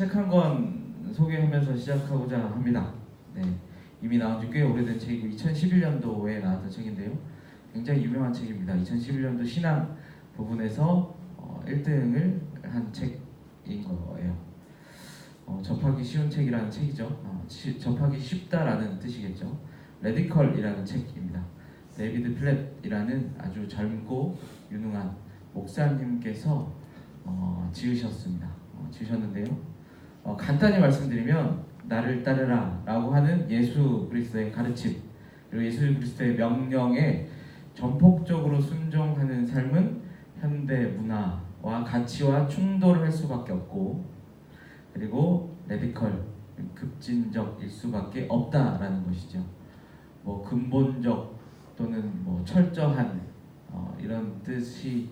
책 한 권 소개하면서 시작하고자 합니다. 네, 이미 나온 지 꽤 오래된 책이고 2011년도에 나왔던 책인데요. 굉장히 유명한 책입니다. 2011년도 신앙 부분에서 어, 1등을 한 책인 거예요. 어, 접하기 쉬운 책이라는 책이죠. 어, 시- 접하기 쉽다라는 뜻이겠죠. 레디컬이라는 책입니다. 데이비드 플랫이라는 아주 젊고 유능한 목사님께서 어, 지으셨습니다. 어, 지으셨는데요. 어, 간단히 말씀드리면 나를 따르라 라고 하는 예수 그리스도의 가르침 그리고 예수 그리스도의 명령에 전폭적으로 순종하는 삶은 현대 문화와 가치와 충돌할 수밖에 없고 그리고 레디컬 급진적일 수밖에 없다라는 것이죠. 뭐 근본적 또는 뭐 철저한 어, 이런 뜻이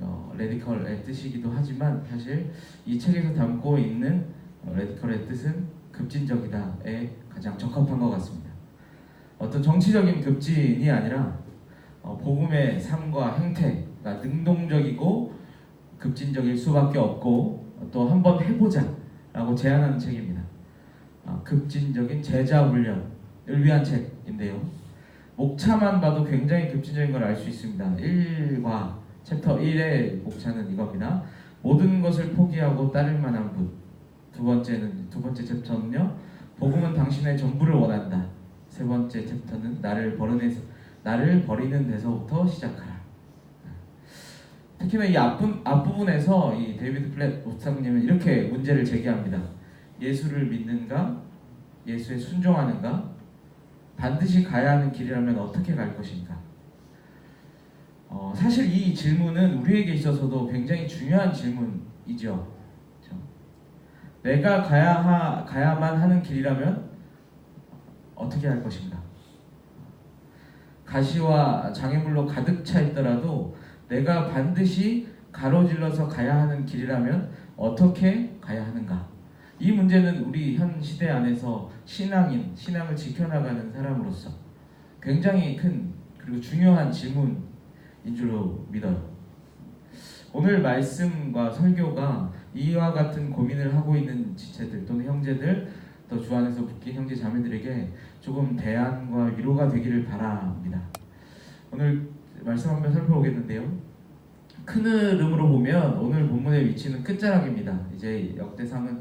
어, 레디컬의 뜻이기도 하지만 사실 이 책에서 담고 있는 어, 레디컬의 뜻은 급진적이다에 가장 적합한 것 같습니다. 어떤 정치적인 급진이 아니라 어, 복음의 삶과 행태가 능동적이고 급진적일 수밖에 없고 또 한번 해보자라고 제안하는 책입니다. 아, 급진적인 제자 훈련을 위한 책인데요. 목차만 봐도 굉장히 급진적인 걸 알 수 있습니다. 1과 챕터 1의 목차는 이겁니다. 모든 것을 포기하고 따를 만한 분. 두 번째는 두 번째 챕터는요. 복음은 당신의 전부를 원한다. 세 번째 챕터는 나를 버리는 나를 버리는 데서부터 시작하라. 특히나 이 앞부, 앞부분에서 이 데이비드 플랫 목사님은 이렇게 문제를 제기합니다. 예수를 믿는가? 예수에 순종하는가? 반드시 가야 하는 길이라면 어떻게 갈 것인가? 어, 사실 이 질문은 우리에게 있어서도 굉장히 중요한 질문이죠. 그렇죠? 내가 가야 하, 가야만 하는 길이라면 어떻게 할 것인가? 가시와 장애물로 가득 차 있더라도 내가 반드시 가로질러서 가야 하는 길이라면 어떻게 가야 하는가? 이 문제는 우리 현 시대 안에서 신앙인, 신앙을 지켜나가는 사람으로서 굉장히 큰 그리고 중요한 질문 인 줄로 믿어요. 오늘 말씀과 설교가 이와 같은 고민을 하고 있는 지체들 또는 형제들 또 주 안에서 묶인 형제 자매들에게 조금 대안과 위로가 되기를 바랍니다. 오늘 말씀 한번 살펴보겠는데요. 큰 흐름으로 보면 오늘 본문의 위치는 끝자락입니다. 이제 역대상은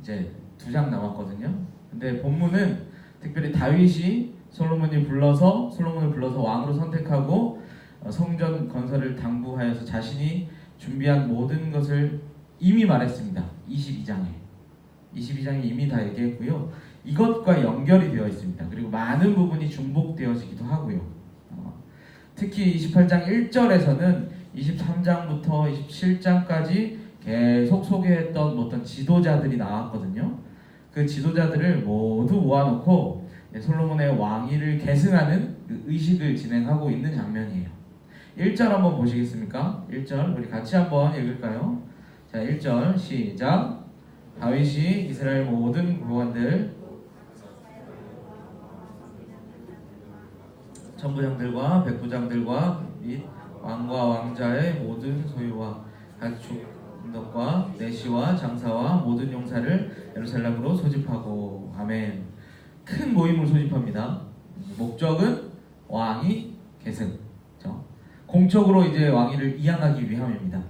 이제 두 장 남았거든요. 근데 본문은 특별히 다윗이 솔로몬이 불러서 솔로몬을 불러서 왕으로 선택하고 어, 성전 건설을 당부하여서 자신이 준비한 모든 것을 이미 말했습니다. 22장에 22장에 이미 다 얘기했고요. 이것과 연결이 되어 있습니다. 그리고 많은 부분이 중복되어지기도 하고요. 어, 특히 28장 1절에서는 23장부터 27장까지 계속 소개했던 어떤 지도자들이 나왔거든요. 그 지도자들을 모두 모아놓고 솔로몬의 왕위를 계승하는 그 의식을 진행하고 있는 장면이에요. 1절 한번 보시겠습니까? 1절 우리 같이 한번 읽을까요? 자, 1절 시작. 다윗이 이스라엘 모든 구원들 천부장들과 백부장들과 및 왕과 왕자의 모든 소유와 가축과 내시와 장사와 모든 용사를 예루살렘으로 소집하고 아멘. 큰 모임을 소집합니다. 목적은 왕이 계승. 공적으로 이제 왕위를 이양하기 위함입니다.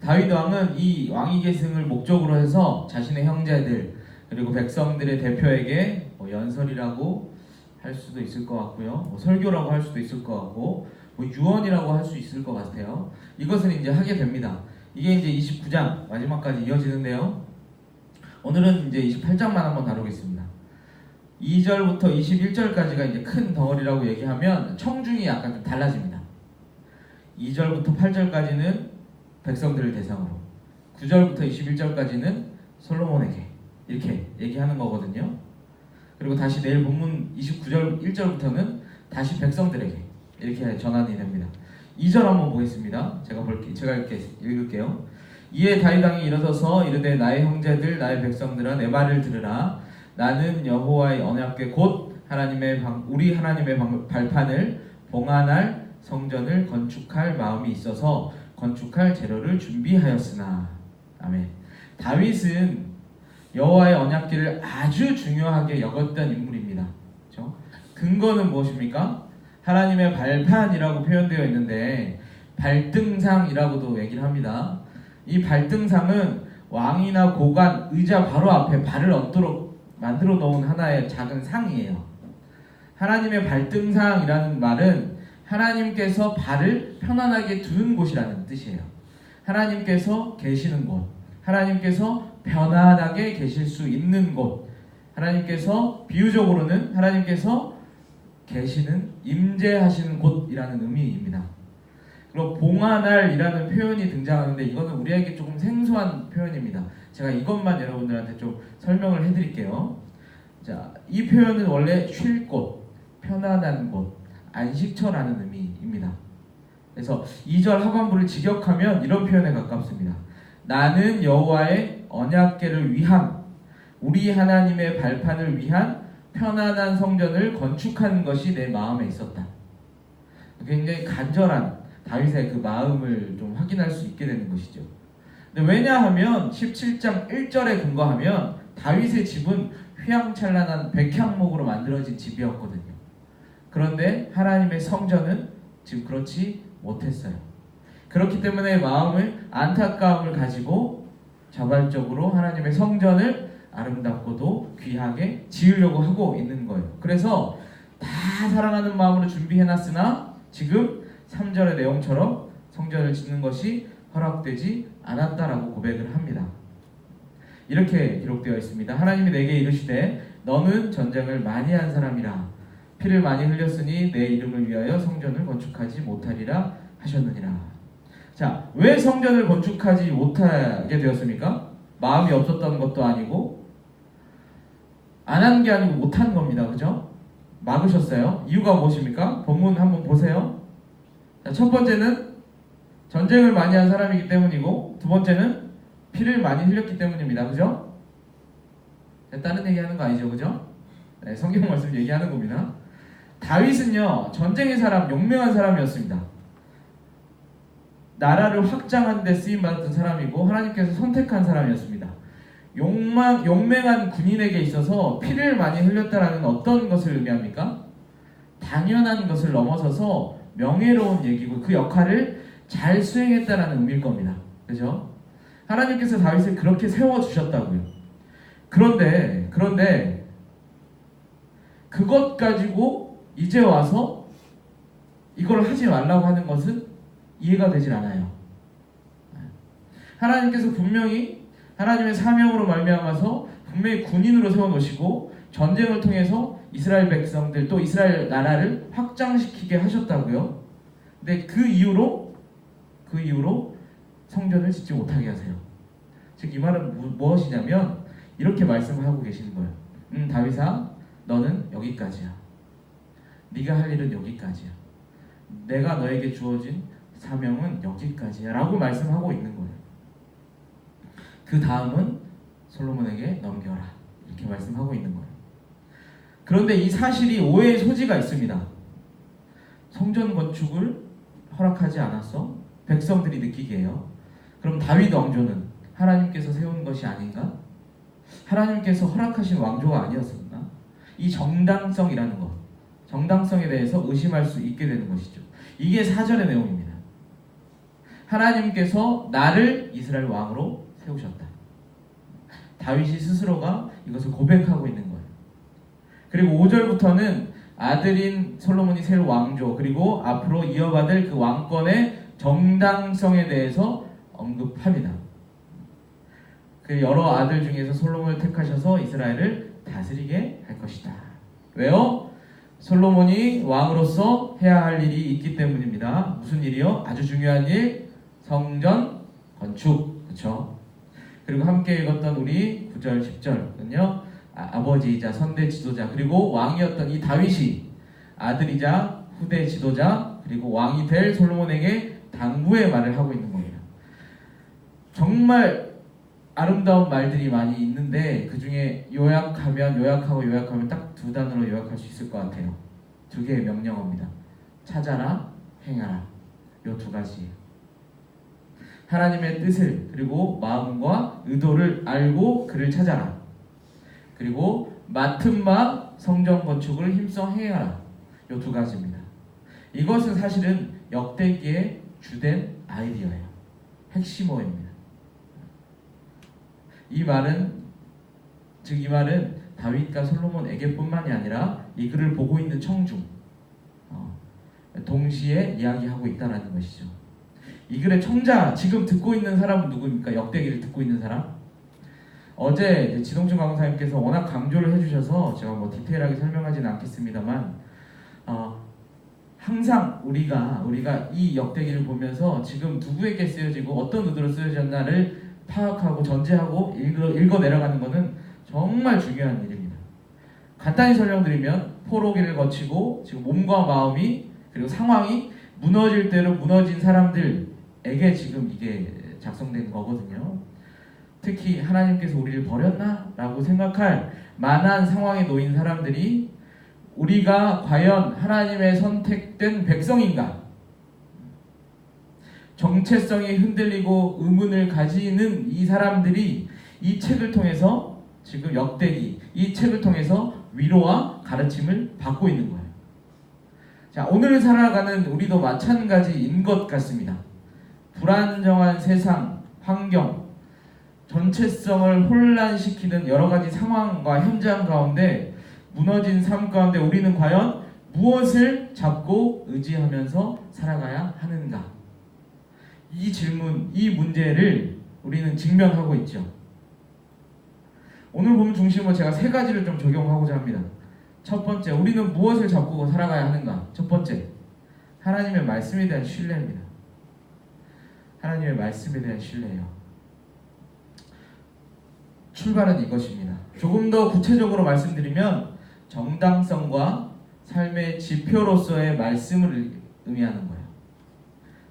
다윗 왕은 이 왕위 계승을 목적으로 해서 자신의 형제들 그리고 백성들의 대표에게 뭐 연설이라고 할 수도 있을 것 같고요. 뭐 설교라고 할 수도 있을 것 같고 뭐 유언이라고 할 수 있을 것 같아요. 이것을 이제 하게 됩니다. 이게 이제 29장 마지막까지 이어지는데요. 오늘은 이제 28장만 한번 다루겠습니다. 2절부터 21절까지가 이제 큰 덩어리라고 얘기하면 청중이 약간 좀 달라집니다. 2절부터 8절까지는 백성들을 대상으로, 9절부터 21절까지는 솔로몬에게 이렇게 얘기하는 거거든요. 그리고 다시 내일 본문 29절 1절부터는 다시 백성들에게 이렇게 전환이 됩니다. 2절 한번 보겠습니다. 제가 볼게 제가 이렇게 읽을게요. 이에 다윗 왕이 일어서서 이르되 나의 형제들 나의 백성들아 내 말을 들으라 나는 여호와의 언약궤 곧 하나님의 방, 우리 하나님의 방, 발판을 봉안할 성전을 건축할 마음이 있어서 건축할 재료를 준비하였으나 아멘. 다윗은 여호와의 언약궤를 아주 중요하게 여겼던 인물입니다. 그렇죠? 근거는 무엇입니까? 하나님의 발판이라고 표현되어 있는데 발등상이라고도 얘기를 합니다. 이 발등상은 왕이나 고관, 의자 바로 앞에 발을 얹도록 만들어 놓은 하나의 작은 상이에요. 하나님의 발등상이라는 말은 하나님께서 발을 편안하게 두는 곳이라는 뜻이에요. 하나님께서 계시는 곳, 하나님께서 편안하게 계실 수 있는 곳, 하나님께서 비유적으로는 하나님께서 계시는 임재하시는 곳이라는 의미입니다. 그리고 봉하날이라는 표현이 등장하는데 이거는 우리에게 조금 생소한 표현입니다. 제가 이것만 여러분들한테 좀 설명을 해드릴게요. 자, 이 표현은 원래 쉴 곳, 편안한 곳, 안식처라는 의미입니다. 그래서 2절 하반부를 직역하면 이런 표현에 가깝습니다. 나는 여호와의 언약궤를 위함, 우리 하나님의 발판을 위한 편안한 성전을 건축하는 것이 내 마음에 있었다. 굉장히 간절한 다윗의 그 마음을 좀 확인할 수 있게 되는 것이죠. 근데 왜냐하면 17장 1절에 근거하면 다윗의 집은 휘황찬란한 백향목으로 만들어진 집이었거든요. 그런데 하나님의 성전은 지금 그렇지 못했어요. 그렇기 때문에 마음을 안타까움을 가지고 자발적으로 하나님의 성전을 아름답고도 귀하게 지으려고 하고 있는 거예요. 그래서 다 사랑하는 마음으로 준비해놨으나 지금 3절의 내용처럼 성전을 짓는 것이 허락되지 않았다라고 고백을 합니다. 이렇게 기록되어 있습니다. 하나님이 내게 이르시되 너는 전쟁을 많이 한 사람이라 피를 많이 흘렸으니 내 이름을 위하여 성전을 건축하지 못하리라 하셨느니라. 자, 왜 성전을 건축하지 못하게 되었습니까? 마음이 없었던 것도 아니고 안 한 게 아니고 못한 겁니다. 그죠? 막으셨어요. 이유가 무엇입니까? 본문 한번 보세요. 자, 첫 번째는 전쟁을 많이 한 사람이기 때문이고 두 번째는 피를 많이 흘렸기 때문입니다. 그죠? 네, 다른 얘기 하는 거 아니죠, 그죠? 네, 성경 말씀 얘기하는 겁니다. 다윗은요 전쟁의 사람, 용맹한 사람이었습니다. 나라를 확장하는 데 쓰임 받았던 사람이고 하나님께서 선택한 사람이었습니다. 용만, 용맹한 군인에게 있어서 피를 많이 흘렸다라는 어떤 것을 의미합니까? 당연한 것을 넘어서서 명예로운 얘기고 그 역할을 잘 수행했다라는 의미일 겁니다. 그죠? 하나님께서 다윗을 그렇게 세워 주셨다고요. 그런데 그런데 그것 가지고 이제 와서 이걸 하지 말라고 하는 것은 이해가 되질 않아요. 하나님께서 분명히 하나님의 사명으로 말미암아서 분명히 군인으로 세워 놓으시고 전쟁을 통해서 이스라엘 백성들 또 이스라엘 나라를 확장시키게 하셨다고요. 근데 그 이후로 그 이후로 성전을 짓지 못하게 하세요. 즉 이 말은 무, 무엇이냐면 이렇게 말씀을 하고 계시는 거예요. 음 다윗아 너는 여기까지야. 네가 할 일은 여기까지야. 내가 너에게 주어진 사명은 여기까지야라고 말씀하고 있는 거예요. 그 다음은 솔로몬에게 넘겨라 이렇게 말씀하고 있는 거예요. 그런데 이 사실이 오해의 소지가 있습니다. 성전 건축을 허락하지 않았어? 백성들이 느끼게요. 그럼 다윗 왕조는 하나님께서 세운 것이 아닌가? 하나님께서 허락하신 왕조가 아니었었나? 이 정당성이라는 것, 정당성에 대해서 의심할 수 있게 되는 것이죠. 이게 사절의 내용입니다. 하나님께서 나를 이스라엘 왕으로 세우셨다. 다윗이 스스로가 이것을 고백하고 있는 거예요. 그리고 5절부터는 아들인 솔로몬이 세울 왕조 그리고 앞으로 이어받을 그 왕권의 정당성에 대해서 언급합니다. 그 여러 아들 중에서 솔로몬을 택하셔서 이스라엘을 다스리게 할 것이다. 왜요? 솔로몬이 왕으로서 해야 할 일이 있기 때문입니다. 무슨 일이요? 아주 중요한 일, 성전 건축, 그렇죠? 그리고 함께 읽었던 우리 9절, 10절은요. 아, 버지이자 선대 지도자 그리고 왕이었던 이 다윗이 아들이자 후대 지도자 그리고 왕이 될 솔로몬에게 당부의 말을 하고 있는 겁니다. 정말 아름다운 말들이 많이 있는데 그 중에 요약하면 요약하고 요약하면 딱 두 단어로 요약할 수 있을 것 같아요. 두 개의 명령어입니다. 찾아라, 행하라. 요 두 가지. 하나님의 뜻을 그리고 마음과 의도를 알고 그를 찾아라. 그리고 맡은 바 성전 건축을 힘써 행하라. 요 두 가지입니다. 이것은 사실은 역대기의 주된 아이디어예요. 핵심어입니다. 이 말은 즉 이 말은 다윗과 솔로몬에게뿐만이 아니라 이 글을 보고 있는 청중 어, 동시에 이야기하고 있다는 것이죠. 이 글의 청자 지금 듣고 있는 사람은 누구입니까? 역대기를 듣고 있는 사람? 어제 지동준 강사님께서 워낙 강조를 해주셔서 제가 뭐 디테일하게 설명하지는 않겠습니다만 어, 항상 우리가 우리가 이 역대기를 보면서 지금 누구에게 쓰여지고 어떤 의도로 쓰여졌나를 파악하고 전제하고 읽어, 읽어 내려가는 것은 정말 중요한 일입니다. 간단히 설명드리면 포로기를 거치고 지금 몸과 마음이 그리고 상황이 무너질 대로 무너진 사람들에게 지금 이게 작성된 거거든요. 특히 하나님께서 우리를 버렸나? 라고 생각할 만한 상황에 놓인 사람들이 우리가 과연 하나님의 선택된 백성인가? 정체성이 흔들리고 의문을 가지는 이 사람들이 이 책을 통해서 지금 역대기 이 책을 통해서 위로와 가르침을 받고 있는 거예요. 자, 오늘 살아가는 우리도 마찬가지인 것 같습니다. 불안정한 세상, 환경, 전체성을 혼란시키는 여러 가지 상황과 현장 가운데 무너진 삶 가운데 우리는 과연 무엇을 잡고 의지하면서 살아가야 하는가? 이 질문, 이 문제를 우리는 직면하고 있죠. 오늘 보면 중심으로 제가 세 가지를 좀 적용하고자 합니다. 첫 번째, 우리는 무엇을 잡고 살아가야 하는가? 첫 번째, 하나님의 말씀에 대한 신뢰입니다. 하나님의 말씀에 대한 신뢰예요. 출발은 이것입니다. 조금 더 구체적으로 말씀드리면 정당성과 삶의 지표로서의 말씀을 의미하는.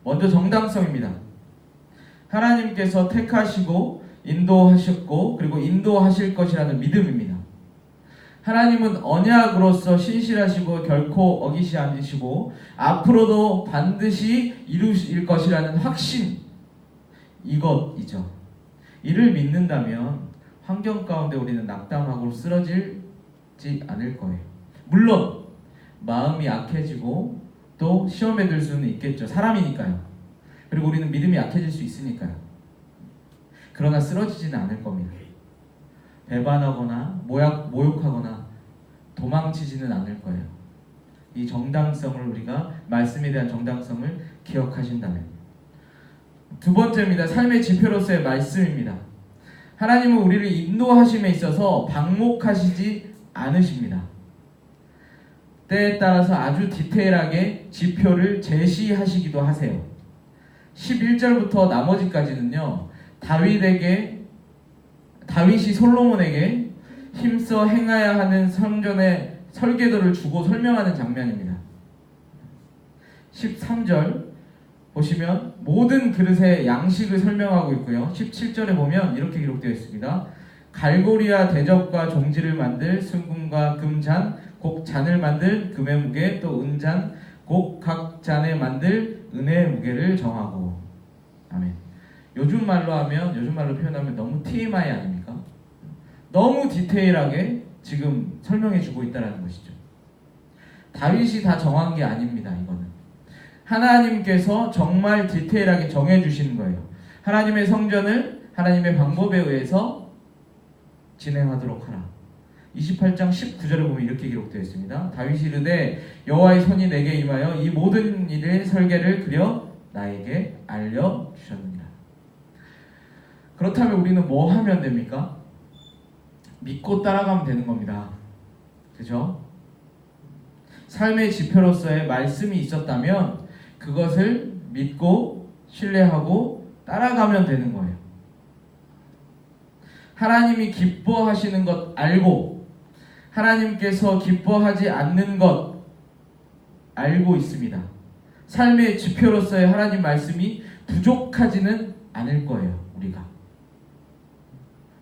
먼저 정당성입니다. 하나님께서 택하시고 인도하셨고 그리고 인도하실 것이라는 믿음입니다. 하나님은 언약으로서 신실하시고 결코 어기시 않으시고 앞으로도 반드시 이루실 것이라는 확신 이것이죠. 이를 믿는다면 환경 가운데 우리는 낙담하고 쓰러질지 않을 거예요. 물론 마음이 약해지고 또 시험에 들 수는 있겠죠. 사람이니까요. 그리고 우리는 믿음이 약해질 수 있으니까요. 그러나 쓰러지지는 않을 겁니다. 배반하거나 모욕, 모욕하거나 도망치지는 않을 거예요. 이 정당성을 우리가 말씀에 대한 정당성을 기억하신다면 두 번째입니다. 삶의 지표로서의 말씀입니다. 하나님은 우리를 인도하심에 있어서 방목하시지 않으십니다. 때에 따라서 아주 디테일하게 지표를 제시하시기도 하세요. 11절부터 나머지까지는요. 다윗에게 다윗이 솔로몬에게 힘써 행해야 하는 성전의 설계도를 주고 설명하는 장면입니다. 13절 보시면 모든 그릇의 양식을 설명하고 있고요. 17절에 보면 이렇게 기록되어 있습니다. 갈고리와 대접과 종지를 만들 순금과 금잔, 곡 잔을 만들 금의 무게, 또 은잔, 곡 각 잔에 만들 은혜의 무게를 정하고. 아멘. 요즘 말로 하면 요즘 말로 표현하면 너무 TMI 아닙니까? 너무 디테일하게 지금 설명해 주고 있다는 것이죠. 다윗이 다 정한 게 아닙니다. 이거는. 하나님께서 정말 디테일하게 정해주시는 거예요. 하나님의 성전을 하나님의 방법에 의해서 진행하도록 하라. 28장 19절에 보면 이렇게 기록되어 있습니다. 다윗이 이르되 여호와의 손이 내게 임하여 이 모든 일의 설계를 그려 나에게 알려 주셨느니라. 그렇다면 우리는 뭐 하면 됩니까? 믿고 따라가면 되는 겁니다. 그죠? 삶의 지표로서의 말씀이 있었다면 그것을 믿고 신뢰하고 따라가면 되는 거예요. 하나님이 기뻐하시는 것 알고 하나님께서 기뻐하지 않는 것 알고 있습니다. 삶의 지표로서의 하나님 말씀이 부족하지는 않을 거예요, 우리가.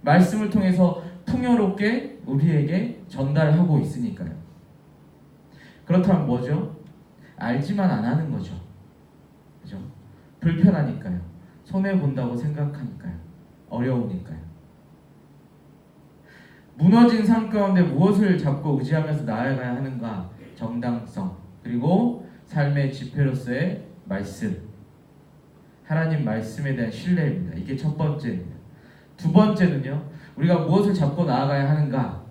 말씀을 통해서 풍요롭게 우리에게 전달하고 있으니까요. 그렇다면 뭐죠? 알지만 안 하는 거죠. 그죠? 불편하니까요. 손해 본다고 생각하니까요. 어려우니까요. 무너진 삶 가운데 무엇을 잡고 의지하면서 나아가야 하는가? 정당성. 그리고 삶의 지폐로서의 말씀. 하나님 말씀에 대한 신뢰입니다. 이게 첫 번째입니다. 두 번째는요. 우리가 무엇을 잡고 나아가야 하는가?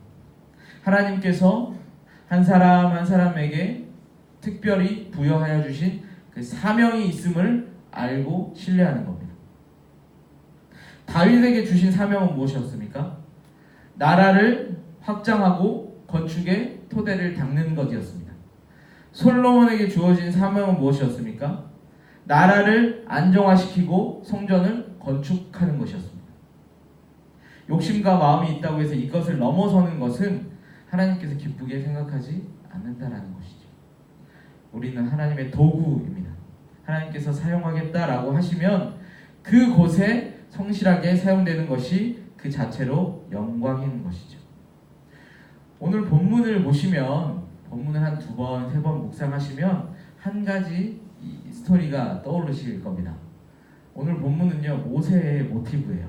하나님께서 한 사람 한 사람에게 특별히 부여하여 주신 그 사명이 있음을 알고 신뢰하는 겁니다. 다윗에게 주신 사명은 무엇이었습니까? 나라를 확장하고 건축의 토대를 닦는 것이었습니다. 솔로몬에게 주어진 사명은 무엇이었습니까? 나라를 안정화시키고 성전을 건축하는 것이었습니다. 욕심과 마음이 있다고 해서 이것을 넘어서는 것은 하나님께서 기쁘게 생각하지 않는다라는 것이죠. 우리는 하나님의 도구입니다. 하나님께서 사용하겠다라고 하시면 그곳에 성실하게 사용되는 것이 그 자체로 영광인 것이죠. 오늘 본문을 보시면 본문을 한 두 번, 세 번 묵상하시면 한 가지 이 스토리가 떠오르실 겁니다. 오늘 본문은요 모세의 모티브예요.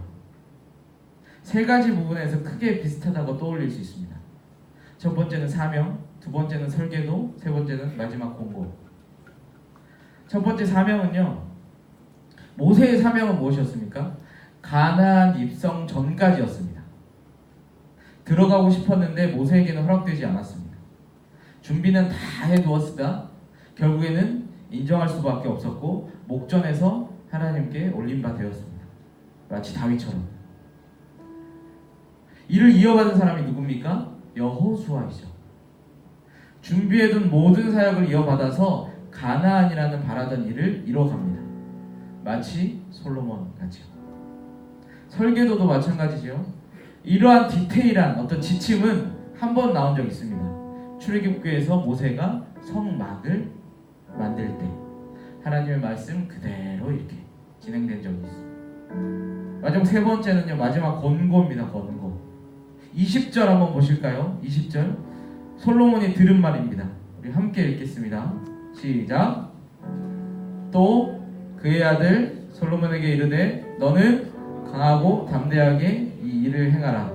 세 가지 부분에서 크게 비슷하다고 떠올릴 수 있습니다. 첫 번째는 사명, 두 번째는 설계도, 세 번째는 마지막 공고. 첫 번째 사명은요 모세의 사명은 무엇이었습니까? 가나안 입성 전까지였습니다. 들어가고 싶었는데 모세에게는 허락되지 않았습니다. 준비는 다 해두었으나 결국에는 인정할 수밖에 없었고 목전에서 하나님께 올림바 되었습니다. 마치 다윗처럼. 이를 이어받은 사람이 누굽니까? 여호수아이죠. 준비해둔 모든 사역을 이어받아서 가나안이라는 바라던 일을 이뤄갑니다. 마치 솔로몬 같이요. 설계도도 마찬가지죠. 이러한 디테일한 어떤 지침은 한 번 나온 적 있습니다. 출애굽기에서 모세가 성막을 만들 때 하나님의 말씀 그대로 이렇게 진행된 적이 있습니다. 마지막 세 번째는요. 마지막 권고입니다. 권고. 20절 한번 보실까요? 20절. 솔로몬이 들은 말입니다. 우리 함께 읽겠습니다. 시작. 또 그의 아들 솔로몬에게 이르되 너는 강하고 담대하게 이 일을 행하라.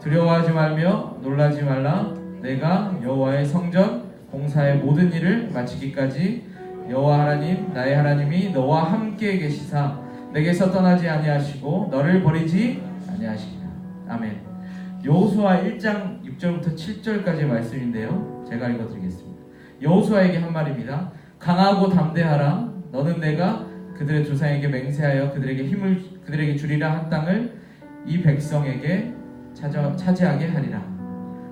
두려워하지 말며 놀라지 말라. 내가 여호와의 성전 공사의 모든 일을 마치기까지 여호와 하나님 나의 하나님이 너와 함께 계시사 내게서 떠나지 아니하시고 너를 버리지 아니하시리라. 아멘. 여호수아 1장 6절부터 7절까지의 말씀인데요. 제가 읽어드리겠습니다. 여호수아에게 한 말입니다. 강하고 담대하라. 너는 내가 그들의 조상에게 맹세하여 그들에게 힘을 그들에게 주리라 한 땅을 이 백성에게 찾아, 차지하게 하리라.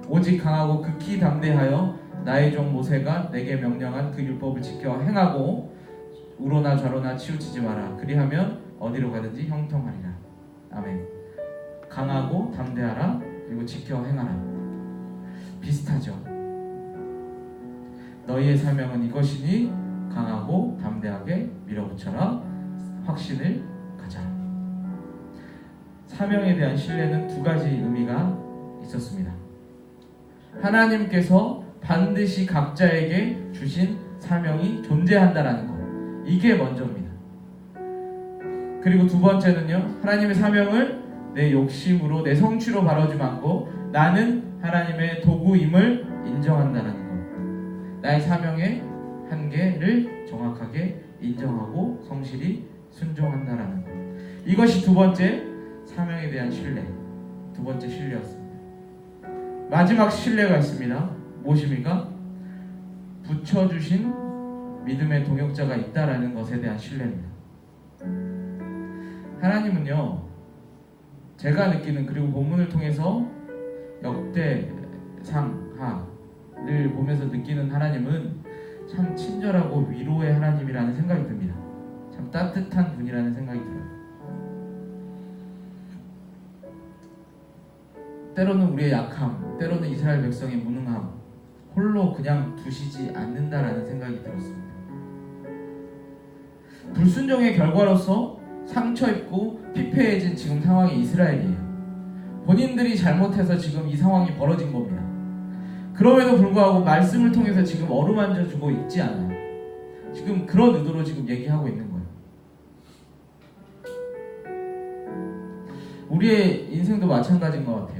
오직 강하고 극히 담대하여 나의 종 모세가 내게 명령한 그 율법을 지켜 행하고 우로나 좌로나 치우치지 마라. 그리하면 어디로 가든지 형통하리라. 아멘. 강하고 담대하라. 그리고 지켜 행하라. 비슷하죠. 너희의 사명은 이것이니 강하고 담대하게 밀어붙여라. 확신을. 사명에 대한 신뢰는 두 가지 의미가 있었습니다. 하나님께서 반드시 각자에게 주신 사명이 존재한다라는 것. 이게 먼저입니다. 그리고 두 번째는요. 하나님의 사명을 내 욕심으로 내 성취로 바라지 말고 나는 하나님의 도구임을 인정한다는 것. 나의 사명의 한계를 정확하게 인정하고 성실히 순종한다라는 것. 이것이 두 번째 사명에 대한 신뢰. 두 번째 신뢰였습니다. 마지막 신뢰가 있습니다. 무엇입니까? 붙여주신 믿음의 동역자가 있다라는 것에 대한 신뢰입니다. 하나님은요, 제가 느끼는 그리고 본문을 통해서 역대상하를 보면서 느끼는 하나님은 참 친절하고 위로의 하나님이라는 생각이 듭니다. 참 따뜻한 분이라는 생각이 들어요. 때로는 우리의 약함, 때로는 이스라엘 백성의 무능함, 홀로 그냥 두시지 않는다라는 생각이 들었습니다. 불순종의 결과로서 상처 입고 피폐해진 지금 상황이 이스라엘이에요. 본인들이 잘못해서 지금 이 상황이 벌어진 겁니다. 그럼에도 불구하고 말씀을 통해서 지금 어루만져 주고 있지 않아요. 지금 그런 의도로 지금 얘기하고 있는 거예요. 우리의 인생도 마찬가지인 것 같아요.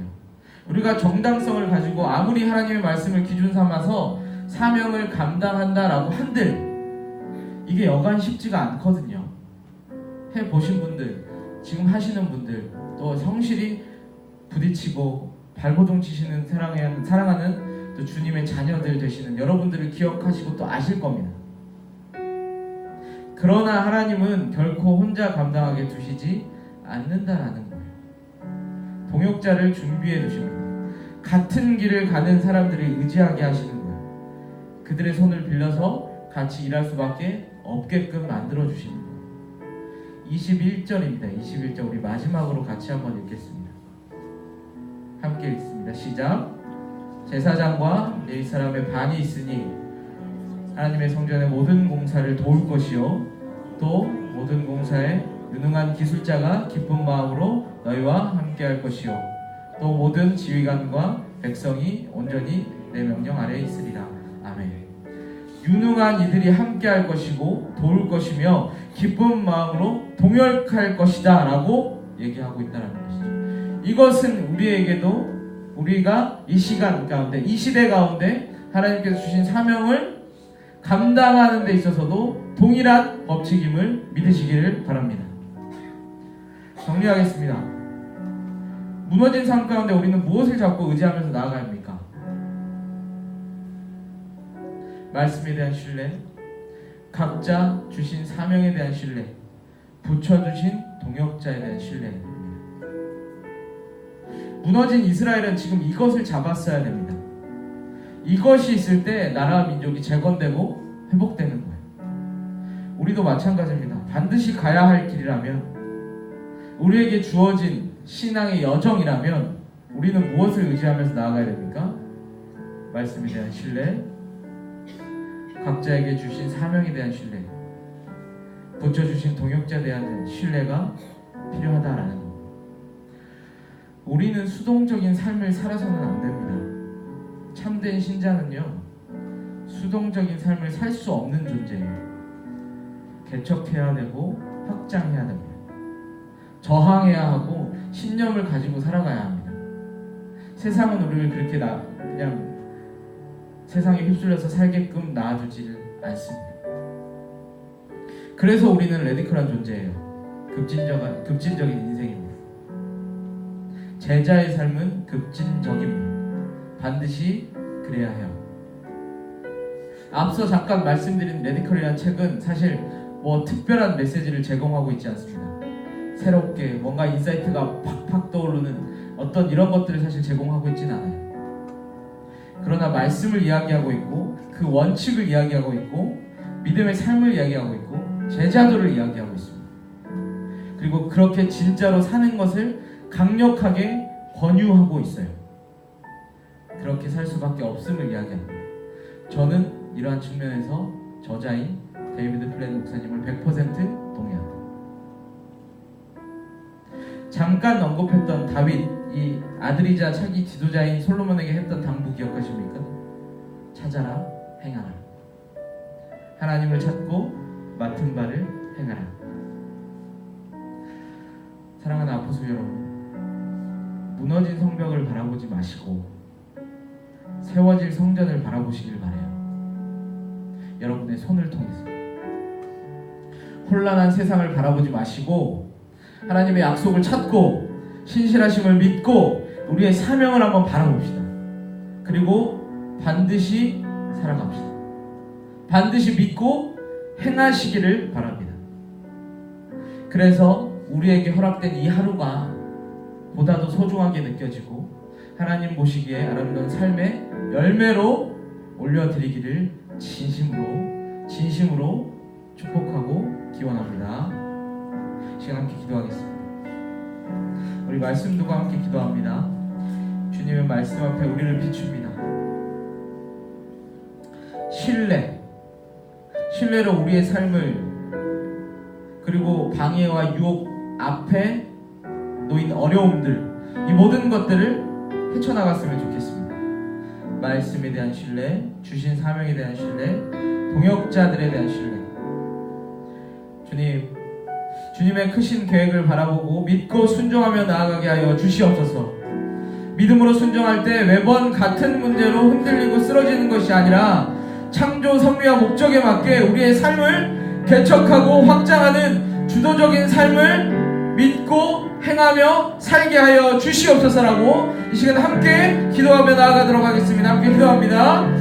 우리가 정당성을 가지고 아무리 하나님의 말씀을 기준 삼아서 사명을 감당한다라고 한들 이게 여간 쉽지가 않거든요. 해 보신 분들, 지금 하시는 분들, 또 성실히 부딪히고 발버둥 치시는 사랑하는, 사랑하는 또 주님의 자녀들 되시는 여러분들을 기억하시고 또 아실 겁니다. 그러나 하나님은 결코 혼자 감당하게 두시지 않는다라는 거예요. 동역자를 준비해 두십니다. 같은 길을 가는 사람들을 의지하게 하시는 거예요. 그들의 손을 빌려서 같이 일할 수밖에 없게끔 만들어 주시는 거예요. 21절입니다. 21절 우리 마지막으로 같이 한번 읽겠습니다. 함께 읽습니다. 시작. 제사장과 네 사람의 반이 있으니 하나님의 성전의 모든 공사를 도울 것이요 또 모든 공사에 유능한 기술자가 기쁜 마음으로 너희와 함께 할 것이요 또 모든 지휘관과 백성이 온전히 내 명령 아래에 있으리라 아멘. 유능한 이들이 함께할 것이고 도울 것이며 기쁜 마음으로 동역할 것이다라고 얘기하고 있다는 것이죠. 이것은 우리에게도 우리가 이 시간 가운데 이 시대 가운데 하나님께서 주신 사명을 감당하는 데 있어서도 동일한 법칙임을 믿으시기를 바랍니다. 정리하겠습니다. 무너진 삶 가운데 우리는 무엇을 잡고 의지하면서 나아가야 합니까? 말씀에 대한 신뢰, 각자 주신 사명에 대한 신뢰, 붙여주신 동역자에 대한 신뢰입니다. 무너진 이스라엘은 지금 이것을 잡았어야 됩니다. 이것이 있을 때 나라와 민족이 재건되고 회복되는 거예요. 우리도 마찬가지입니다. 반드시 가야 할 길이라면 우리에게 주어진 신앙의 여정이라면 우리는 무엇을 의지하면서 나아가야 됩니까? 말씀에 대한 신뢰, 각자에게 주신 사명에 대한 신뢰, 붙여 주신 동역자에 대한 신뢰가 필요하다라는 것. 우리는 수동적인 삶을 살아서는 안 됩니다. 참된 신자는요, 수동적인 삶을 살 수 없는 존재예요. 개척해야 되고 확장해야 됩니다. 저항해야 하고 신념을 가지고 살아가야 합니다. 세상은 우리를 그렇게 나 그냥 세상에 휩쓸려서 살게끔 놔두지를 않습니다. 그래서 우리는 레디컬한 존재예요. 급진적, 급진적인 인생입니다. 제자의 삶은 급진적입니다. 반드시 그래야 해요. 앞서 잠깐 말씀드린 레디컬이라는 책은 사실 뭐 특별한 메시지를 제공하고 있지 않습니다. 새롭게 뭔가 인사이트가 팍팍 떠오르는 어떤 이런 것들을 사실 제공하고 있지는 않아요. 그러나 말씀을 이야기하고 있고 그 원칙을 이야기하고 있고 믿음의 삶을 이야기하고 있고 제자도를 이야기하고 있습니다. 그리고 그렇게 진짜로 사는 것을 강력하게 권유하고 있어요. 그렇게 살 수밖에 없음을 이야기합니다. 저는 이러한 측면에서 저자인 데이비드 플랜 목사님을 100% 동의합니다. 잠깐 언급했던 다윗 이 아들이자 차기 지도자인 솔로몬에게 했던 당부 기억하십니까? 찾아라 행하라. 하나님을 찾고 맡은 바를 행하라. 사랑하는 아포스 여러분 무너진 성벽을 바라보지 마시고 세워질 성전을 바라보시길 바래요. 여러분의 손을 통해서. 혼란한 세상을 바라보지 마시고 하나님의 약속을 찾고 신실하심을 믿고 우리의 사명을 한번 바라봅시다. 그리고 반드시 살아갑시다. 반드시 믿고 행하시기를 바랍니다. 그래서 우리에게 허락된 이 하루가 보다도 소중하게 느껴지고 하나님 보시기에 아름다운 삶의 열매로 올려드리기를 진심으로 진심으로 축복하고 기원합니다. 시간 함께 기도하겠습니다. 우리 말씀 두고 함께 기도합니다. 주님의 말씀 앞에 우리를 비춥니다. 신뢰, 신뢰로 우리의 삶을 그리고 방해와 유혹 앞에 놓인 어려움들 이 모든 것들을 헤쳐나갔으면 좋겠습니다. 말씀에 대한 신뢰, 주신 사명에 대한 신뢰, 동역자들에 대한 신뢰. 주님, 주님의 크신 계획을 바라보고 믿고 순종하며 나아가게 하여 주시옵소서. 믿음으로 순종할 때 매번 같은 문제로 흔들리고 쓰러지는 것이 아니라 창조 섭리와 목적에 맞게 우리의 삶을 개척하고 확장하는 주도적인 삶을 믿고 행하며 살게 하여 주시옵소서라고 이 시간 함께 기도하며 나아가도록 하겠습니다. 함께 기도합니다.